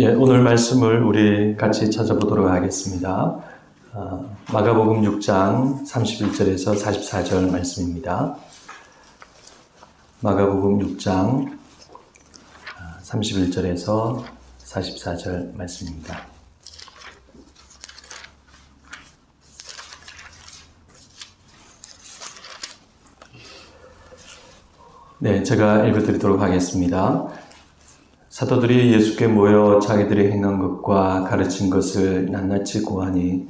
예, 오늘 말씀을 우리 같이 찾아보도록 하겠습니다. 어, 마가복음 6장 31절에서 44절 말씀입니다. 마가복음 6장 31절에서 44절 말씀입니다. 네, 제가 읽어드리도록 하겠습니다. 사도들이 예수께 모여 자기들이 행한 것과 가르친 것을 낱낱이 고하니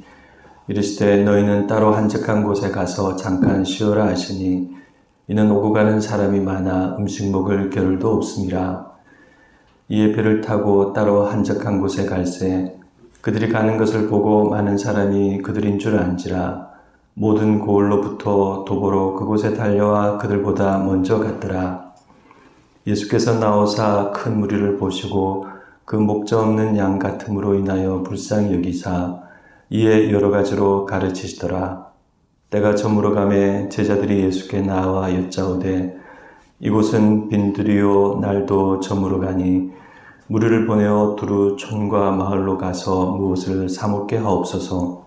이르시되 너희는 따로 한적한 곳에 가서 잠깐 쉬어라 하시니 이는 오고 가는 사람이 많아 음식 먹을 겨를도 없음이라 이에 배를 타고 따로 한적한 곳에 갈새 그들이 가는 것을 보고 많은 사람이 그들인 줄 안지라 모든 고을로부터 도보로 그곳에 달려와 그들보다 먼저 갔더라 예수께서 나오사 큰 무리를 보시고 그 목자 없는 양 같음으로 인하여 불쌍히 여기사 이에 여러 가지로 가르치시더라. 때가 저물어 가매 제자들이 예수께 나와 여짜오되 이곳은 빈들이요 날도 저물어 가니 무리를 보내어 두루 촌과 마을로 가서 무엇을 사 먹게 하옵소서.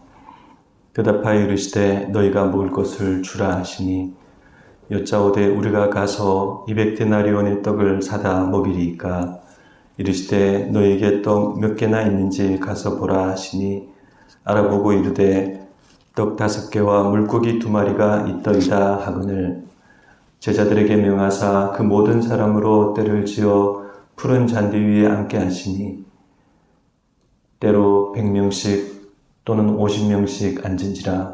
대답하여 이르시되 너희가 먹을 것을 주라 하시니 여짜오되 우리가 가서 이백 데나리온의 떡을 사다 먹이리이까? 이르시되 너에게 떡 몇 개나 있는지 가서 보라 하시니 알아보고 이르되 떡 다섯 개와 물고기 두 마리가 있더이다 하거늘. 제자들에게 명하사 그 모든 사람으로 때를 지어 푸른 잔디 위에 앉게 하시니 때로 백 명씩 또는 오십 명씩 앉은지라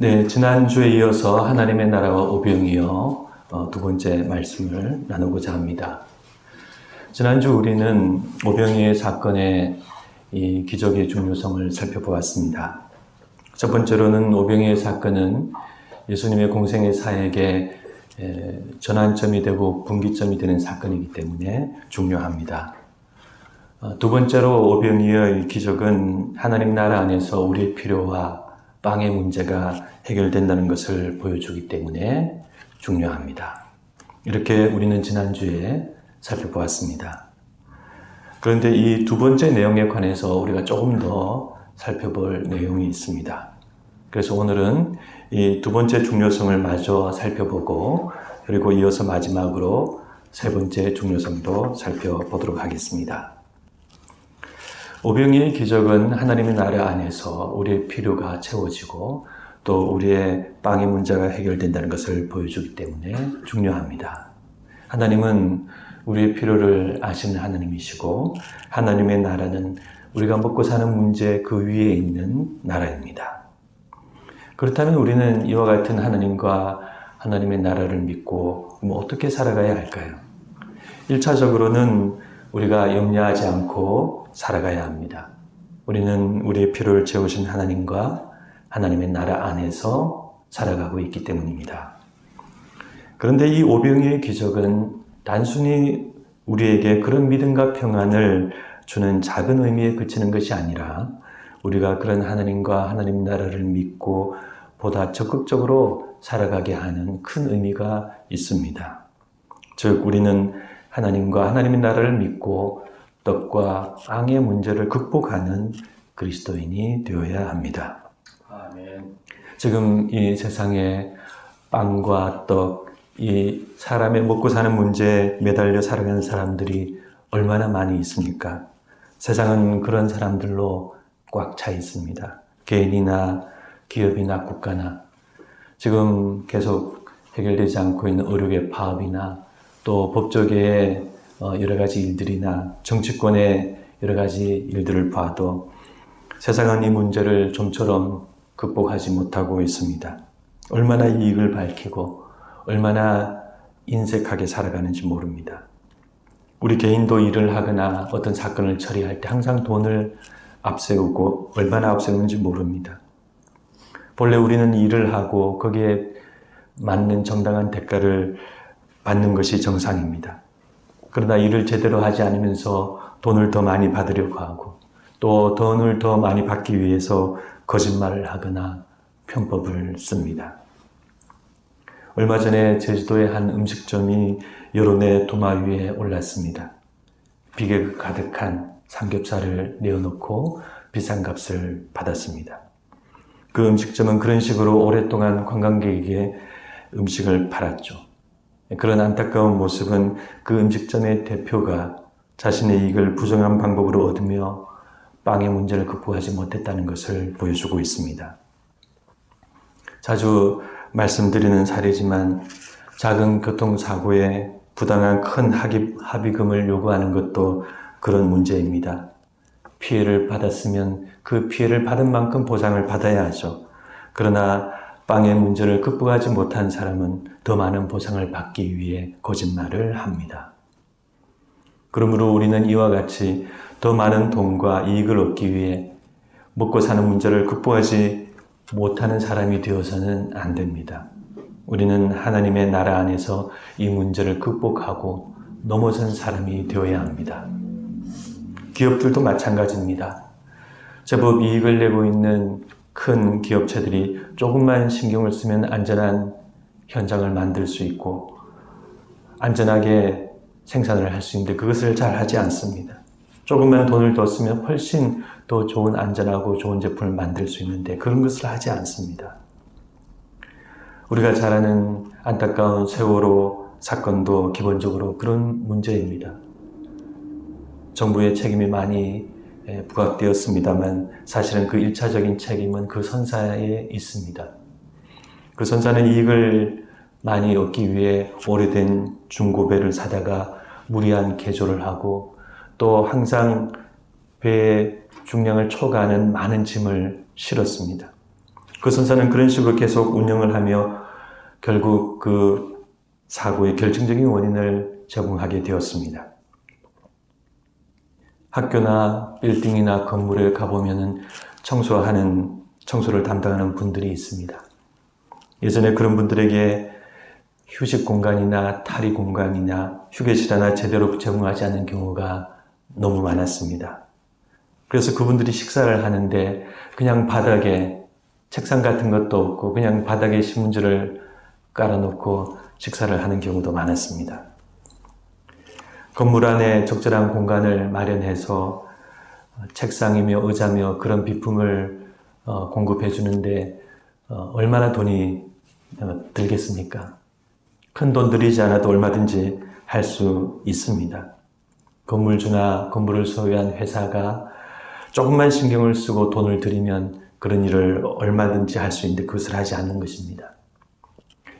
네, 지난주에 이어서 하나님의 나라와 오병이어 어, 두 번째 말씀을 나누고자 합니다. 지난주 우리는 오병이의 사건의 이 기적의 중요성을 살펴보았습니다. 첫 번째로는 오병이의 사건은 예수님의 공생의 사역에 에, 전환점이 되고 분기점이 되는 사건이기 때문에 중요합니다. 어, 두 번째로 오병이의 기적은 하나님 나라 안에서 우리의 필요와 빵의 문제가 해결된다는 것을 보여주기 때문에 중요합니다. 이렇게 우리는 지난주에 살펴보았습니다. 그런데 이 두 번째 내용에 관해서 우리가 조금 더 살펴볼 내용이 있습니다. 그래서 오늘은 이 두 번째 중요성을 마저 살펴보고 그리고 이어서 마지막으로 세 번째 중요성도 살펴보도록 하겠습니다. 오병이의 기적은 하나님의 나라 안에서 우리의 필요가 채워지고 또 우리의 빵의 문제가 해결된다는 것을 보여주기 때문에 중요합니다. 하나님은 우리의 필요를 아시는 하나님이시고 하나님의 나라는 우리가 먹고 사는 문제 그 위에 있는 나라입니다. 그렇다면 우리는 이와 같은 하나님과 하나님의 나라를 믿고 뭐 어떻게 살아가야 할까요? 1차적으로는 우리가 염려하지 않고 살아가야 합니다. 우리는 우리의 필요를 채우신 하나님과 하나님의 나라 안에서 살아가고 있기 때문입니다. 그런데 이 오병이의 기적은 단순히 우리에게 그런 믿음과 평안을 주는 작은 의미에 그치는 것이 아니라 우리가 그런 하나님과 하나님 나라를 믿고 보다 적극적으로 살아가게 하는 큰 의미가 있습니다. 즉, 우리는 하나님과 하나님의 나라를 믿고 떡과 빵의 문제를 극복하는 그리스도인이 되어야 합니다. 아멘. 지금 이 세상에 빵과 떡, 이 사람의 먹고 사는 문제에 매달려 살아가는 사람들이 얼마나 많이 있습니까? 세상은 그런 사람들로 꽉 차 있습니다. 개인이나 기업이나 국가나 지금 계속 해결되지 않고 있는 의료계 파업이나 또 법조계의 어, 여러 가지 일들이나 정치권의 여러 가지 일들을 봐도 세상은 이 문제를 좀처럼 극복하지 못하고 있습니다. 얼마나 이익을 밝히고 얼마나 인색하게 살아가는지 모릅니다. 우리 개인도 일을 하거나 어떤 사건을 처리할 때 항상 돈을 앞세우고 얼마나 앞세우는지 모릅니다. 본래 우리는 일을 하고 거기에 맞는 정당한 대가를 받는 것이 정상입니다. 그러나 일을 제대로 하지 않으면서 돈을 더 많이 받으려고 하고 또 돈을 더 많이 받기 위해서 거짓말을 하거나 편법을 씁니다. 얼마 전에 제주도의 한 음식점이 여론의 도마 위에 올랐습니다. 비계 가득한 삼겹살을 내어놓고 비싼 값을 받았습니다. 그 음식점은 그런 식으로 오랫동안 관광객에게 음식을 팔았죠. 그런 안타까운 모습은 그 음식점의 대표가 자신의 이익을 부정한 방법으로 얻으며 빵의 문제를 극복하지 못했다는 것을 보여주고 있습니다. 자주 말씀드리는 사례지만 작은 교통사고에 부당한 큰 합의, 합의금을 요구하는 것도 그런 문제입니다. 피해를 받았으면 그 피해를 받은 만큼 보상을 받아야 하죠. 그러나 빵의 문제를 극복하지 못한 사람은 더 많은 보상을 받기 위해 거짓말을 합니다. 그러므로 우리는 이와 같이 더 많은 돈과 이익을 얻기 위해 먹고 사는 문제를 극복하지 못하는 사람이 되어서는 안 됩니다. 우리는 하나님의 나라 안에서 이 문제를 극복하고 넘어선 사람이 되어야 합니다. 기업들도 마찬가지입니다. 제법 이익을 내고 있는 큰 기업체들이 조금만 신경을 쓰면 안전한 현장을 만들 수 있고 안전하게 생산을 할 수 있는데 그것을 잘 하지 않습니다. 조금만 돈을 더 쓰면 훨씬 더 좋은 안전하고 좋은 제품을 만들 수 있는데 그런 것을 하지 않습니다. 우리가 잘 아는 안타까운 세월호 사건도 기본적으로 그런 문제입니다. 정부의 책임이 많이 예, 부각되었습니다만 사실은 그 일차적인 책임은 그 선사에 있습니다. 그 선사는 이익을 많이 얻기 위해 오래된 중고배를 사다가 무리한 개조를 하고 또 항상 배의 중량을 초과하는 많은 짐을 실었습니다. 그 선사는 그런 식으로 계속 운영을 하며 결국 그 사고의 결정적인 원인을 제공하게 되었습니다. 학교나 빌딩이나 건물에 가보면은 청소하는, 청소를 담당하는 분들이 있습니다. 예전에 그런 분들에게 휴식 공간이나 탈의 공간이나 휴게실 하나 제대로 제공하지 않는 경우가 너무 많았습니다. 그래서 그분들이 식사를 하는데 그냥 바닥에 책상 같은 것도 없고 그냥 바닥에 신문지를 깔아놓고 식사를 하는 경우도 많았습니다. 건물 안에 적절한 공간을 마련해서 책상이며 의자며 그런 비품을 어, 공급해 주는데 어, 얼마나 돈이 어, 들겠습니까? 큰 돈 들이지 않아도 얼마든지 할 수 있습니다. 건물주나 건물을 소유한 회사가 조금만 신경을 쓰고 돈을 들이면 그런 일을 얼마든지 할 수 있는데 그것을 하지 않는 것입니다.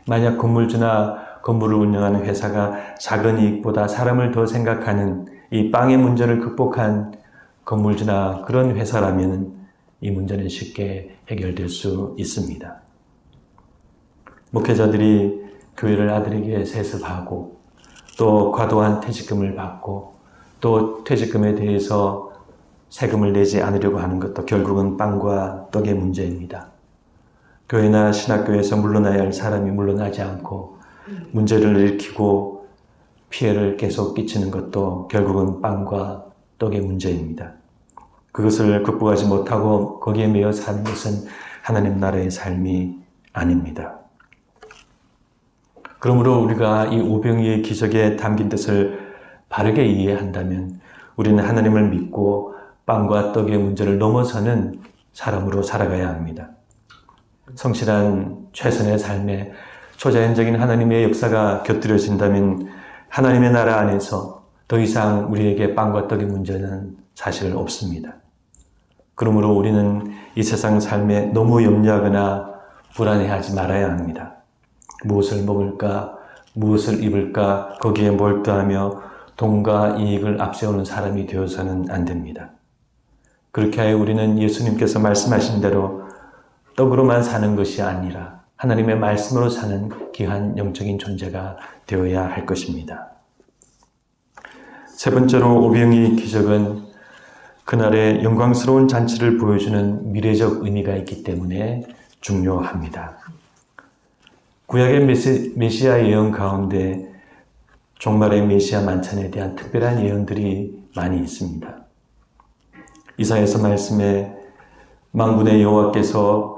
만약 건물주나 건물을 운영하는 회사가 작은 이익보다 사람을 더 생각하는 이 빵의 문제를 극복한 건물주나 그런 회사라면 이 문제는 쉽게 해결될 수 있습니다. 목회자들이 교회를 아들에게 세습하고 또 과도한 퇴직금을 받고 또 퇴직금에 대해서 세금을 내지 않으려고 하는 것도 결국은 빵과 떡의 문제입니다. 교회나 신학교에서 물러나야 할 사람이 물러나지 않고 문제를 일으키고 피해를 계속 끼치는 것도 결국은 빵과 떡의 문제입니다. 그것을 극복하지 못하고 거기에 매여 사는 것은 하나님 나라의 삶이 아닙니다. 그러므로 우리가 이 오병이의 기적에 담긴 뜻을 바르게 이해한다면 우리는 하나님을 믿고 빵과 떡의 문제를 넘어서는 사람으로 살아가야 합니다. 성실한 최선의 삶에 초자연적인 하나님의 역사가 곁들여진다면 하나님의 나라 안에서 더 이상 우리에게 빵과 떡의 문제는 사실 없습니다. 그러므로 우리는 이 세상 삶에 너무 염려하거나 불안해하지 말아야 합니다. 무엇을 먹을까, 무엇을 입을까, 거기에 몰두하며 돈과 이익을 앞세우는 사람이 되어서는 안 됩니다. 그렇게 하여 우리는 예수님께서 말씀하신 대로 떡으로만 사는 것이 아니라 하나님의 말씀으로 사는 귀한 영적인 존재가 되어야 할 것입니다. 세 번째로 오병이 기적은 그날의 영광스러운 잔치를 보여주는 미래적 의미가 있기 때문에 중요합니다. 구약의 메시, 메시아 예언 가운데 종말의 메시아 만찬에 대한 특별한 예언들이 많이 있습니다. 이사에서 말씀에 만군의 여호와께서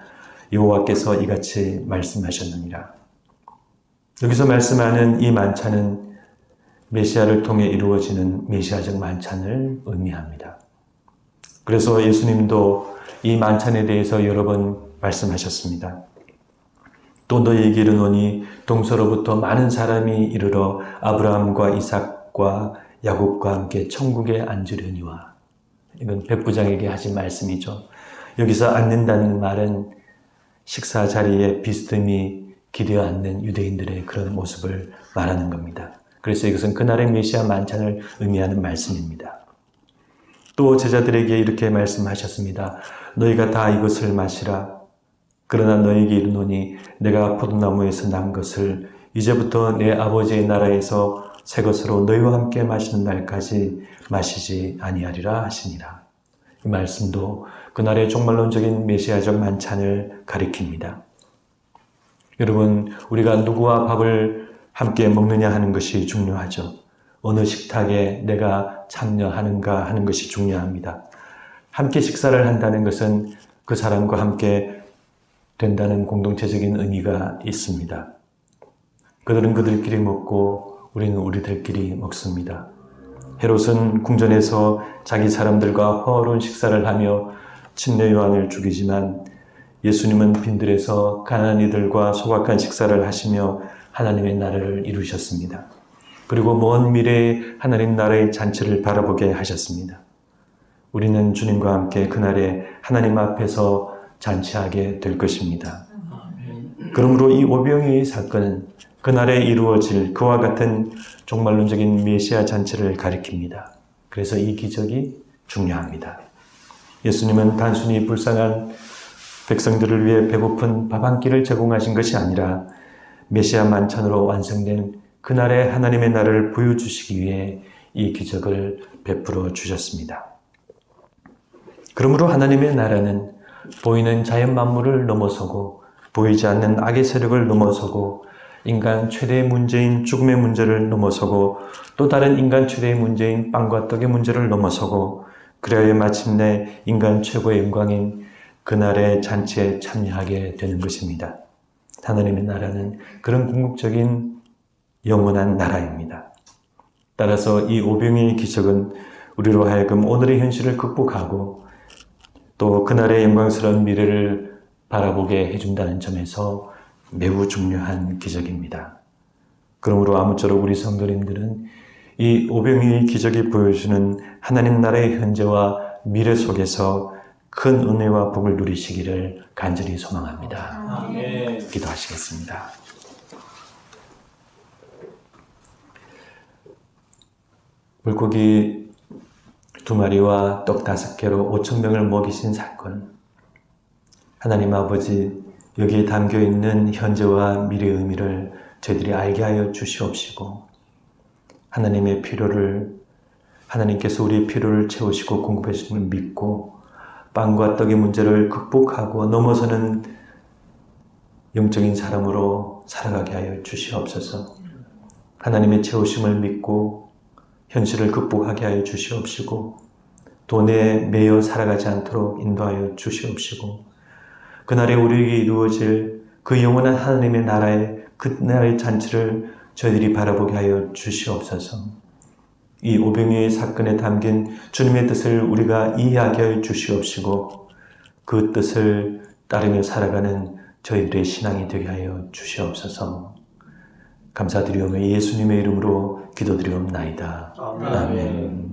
여호와께서 이같이 말씀하셨느니라 여기서 말씀하는 이 만찬은 메시아를 통해 이루어지는 메시아적 만찬을 의미합니다. 그래서 예수님도 이 만찬에 대해서 여러 번 말씀하셨습니다. 또 너희에게 이르노니 동서로부터 많은 사람이 이르러 아브라함과 이삭과 야곱과 함께 천국에 앉으려니와 이건 백부장에게 하신 말씀이죠. 여기서 앉는다는 말은 식사 자리에 비스듬히 기대어 앉는 유대인들의 그런 모습을 말하는 겁니다. 그래서 이것은 그날의 메시아 만찬을 의미하는 말씀입니다. 또 제자들에게 이렇게 말씀하셨습니다. 너희가 다 이것을 마시라. 그러나 너희에게 이르노니 내가 포도나무에서 난 것을 이제부터 내 아버지의 나라에서 새 것으로 너희와 함께 마시는 날까지 마시지 아니하리라 하시니라. 이 말씀도 그날의 종말론적인 메시아적 만찬을 가리킵니다. 여러분, 우리가 누구와 밥을 함께 먹느냐 하는 것이 중요하죠. 어느 식탁에 내가 참여하는가 하는 것이 중요합니다. 함께 식사를 한다는 것은 그 사람과 함께 된다는 공동체적인 의미가 있습니다. 그들은 그들끼리 먹고 우리는 우리들끼리 먹습니다. 헤롯은 궁전에서 자기 사람들과 허로운 식사를 하며 침례 요한을 죽이지만 예수님은 빈들에서 가난한 이들과 소박한 식사를 하시며 하나님의 나라를 이루셨습니다. 그리고 먼 미래의 하나님 나라의 잔치를 바라보게 하셨습니다. 우리는 주님과 함께 그날에 하나님 앞에서 잔치하게 될 것입니다. 그러므로 이 오병이의 사건은 그날에 이루어질 그와 같은 종말론적인 메시아 잔치를 가리킵니다. 그래서 이 기적이 중요합니다. 예수님은 단순히 불쌍한 백성들을 위해 배고픈 밥 한 끼를 제공하신 것이 아니라 메시아 만찬으로 완성된 그날의 하나님의 나라를 보여주시기 위해 이 기적을 베풀어 주셨습니다. 그러므로 하나님의 나라는 보이는 자연 만물을 넘어서고 보이지 않는 악의 세력을 넘어서고 인간 최대의 문제인 죽음의 문제를 넘어서고 또 다른 인간 최대의 문제인 빵과 떡의 문제를 넘어서고 그래야 마침내 인간 최고의 영광인 그날의 잔치에 참여하게 되는 것입니다. 하나님의 나라는 그런 궁극적인 영원한 나라입니다. 따라서 이 오병이의 기적은 우리로 하여금 오늘의 현실을 극복하고 또 그날의 영광스러운 미래를 바라보게 해준다는 점에서 매우 중요한 기적입니다. 그러므로 아무쪼록 우리 성도님들은 이 오병이의 기적이 보여주는 하나님 나라의 현재와 미래 속에서 큰 은혜와 복을 누리시기를 간절히 소망합니다. 기도하시겠습니다. 물고기 두 마리와 떡 다섯 개로 오천 명을 먹이신 사건. 하나님 아버지, 여기에 담겨 있는 현재와 미래의 의미를 저희들이 알게 하여 주시옵시고, 하나님의 필요를, 하나님께서 우리의 필요를 채우시고 공급해 주심을 믿고, 빵과 떡의 문제를 극복하고 넘어서는 영적인 사람으로 살아가게 하여 주시옵소서. 하나님의 채우심을 믿고 현실을 극복하게 하여 주시옵시고 돈에 매여 살아가지 않도록 인도하여 주시옵시고 그날에 우리에게 이루어질 그 영원한 하나님의 나라의 그 나라의 잔치를 저희들이 바라보게 하여 주시옵소서. 이 오병이의 사건에 담긴 주님의 뜻을 우리가 이해하게 하여 주시옵시고 그 뜻을 따르며 살아가는 저희들의 신앙이 되게 하여 주시옵소서. 감사드리오며 예수님의 이름으로 기도드리옵나이다. 아멘.